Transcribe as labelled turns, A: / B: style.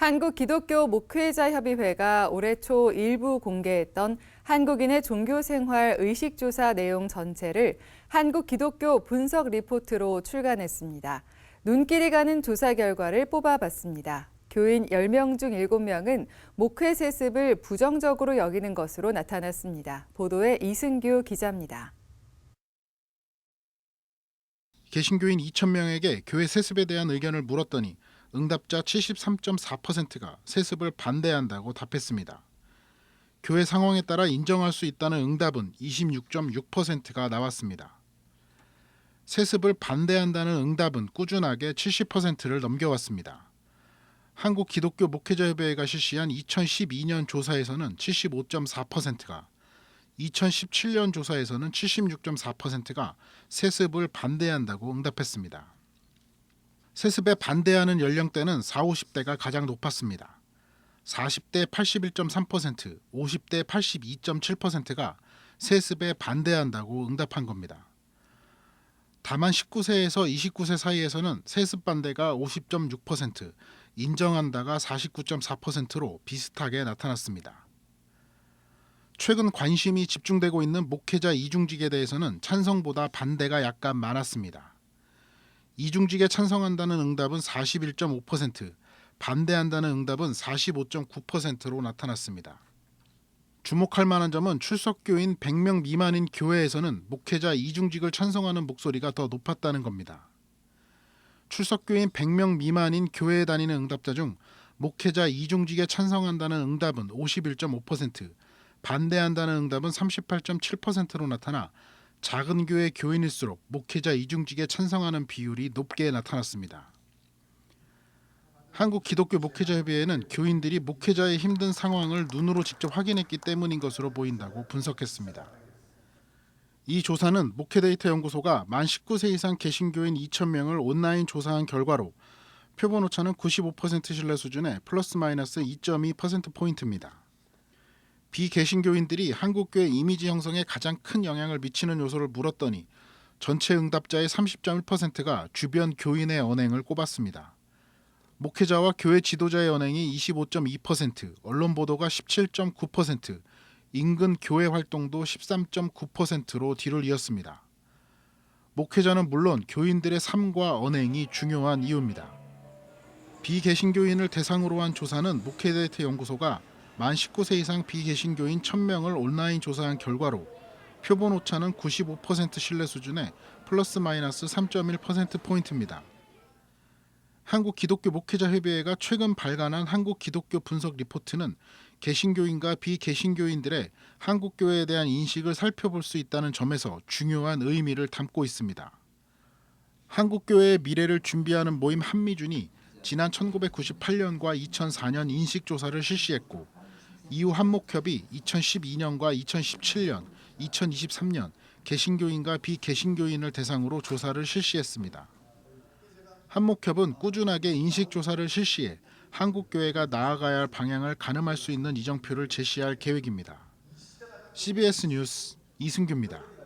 A: 한국 기독교 목회자협의회가 올해 초 일부 공개했던 한국인의 종교생활 의식조사 내용 전체를 한국 기독교 분석 리포트로 출간했습니다. 눈길이 가는 조사 결과를 뽑아봤습니다. 교인 10명 중 7명은 목회 세습을 부정적으로 여기는 것으로 나타났습니다. 보도에 이승규 기자입니다.
B: 개신교인 2,000명에게 교회 세습에 대한 의견을 물었더니 응답자 73.4%가 세습을 반대한다고 답했습니다. 교회 상황에 따라 인정할 수 있다는 응답은 26.6%가 나왔습니다. 세습을 반대한다는 응답은 꾸준하게 70%를 넘겨왔습니다. 한국 기독교 목회자협의회가 실시한 2012년 조사에서는 75.4%가 2017년 조사에서는 76.4%가 세습을 반대한다고 응답했습니다. 세습에 반대하는 연령대는 4, 50대가 가장 높았습니다. 40대 81.3%, 50대 82.7%가 세습에 반대한다고 응답한 겁니다. 다만 19세에서 29세 사이에서는 세습 반대가 50.6%, 인정한다가 49.4%로 비슷하게 나타났습니다. 최근 관심이 집중되고 있는 목회자 이중직에 대해서는 찬성보다 반대가 약간 많았습니다. 이중직에 찬성한다는 응답은 41.5%, 반대한다는 응답은 45.9%로 나타났습니다. 주목할 만한 점은 출석교인 100명 미만인 교회에서는 목회자 이중직을 찬성하는 목소리가 더 높았다는 겁니다. 출석교인 100명 미만인 교회에 다니는 응답자 중 목회자 이중직에 찬성한다는 응답은 51.5%, 반대한다는 응답은 38.7%로 나타나 작은 교회 교인일수록 목회자 이중직에 찬성하는 비율이 높게 나타났습니다. 한국 기독교 목회자 협의회는 교인들이 목회자의 힘든 상황을 눈으로 직접 확인했기 때문인 것으로 보인다고 분석했습니다. 이 조사는 목회데이터 연구소가 만 19세 이상 개신교인 2,000명을 온라인 조사한 결과로 표본 오차는 95% 신뢰 수준의 플러스 마이너스 2.2% 포인트입니다. 비개신교인들이 한국교회 이미지 형성에 가장 큰 영향을 미치는 요소를 물었더니 전체 응답자의 30.1%가 주변 교인의 언행을 꼽았습니다. 목회자와 교회 지도자의 언행이 25.2%, 언론 보도가 17.9%, 인근 교회 활동도 13.9%로 뒤를 이었습니다. 목회자는 물론 교인들의 삶과 언행이 중요한 이유입니다. 비개신교인을 대상으로 한 조사는 목회데이터 연구소가 만 19세 이상 비개신교인 1000명을 온라인 조사한 결과로 표본 오차는 95% 신뢰 수준의 플러스 마이너스 3.1% 포인트입니다. 한국 기독교 목회자 협의회가 최근 발간한 한국 기독교 분석 리포트는 개신교인과 비개신교인들의 한국 교회에 대한 인식을 살펴볼 수 있다는 점에서 중요한 의미를 담고 있습니다. 한국 교회의 미래를 준비하는 모임 한미준이 지난 1998년과 2004년 인식 조사를 실시했고 이후 한목협이 2012년과 2017년, 2023년 개신교인과 비개신교인을 대상으로 조사를 실시했습니다. 한목협은 꾸준하게 인식 조사를 실시해 한국 교회가 나아가야 할 방향을 가늠할 수 있는 이정표를 제시할 계획입니다. CBS 뉴스 이승규입니다.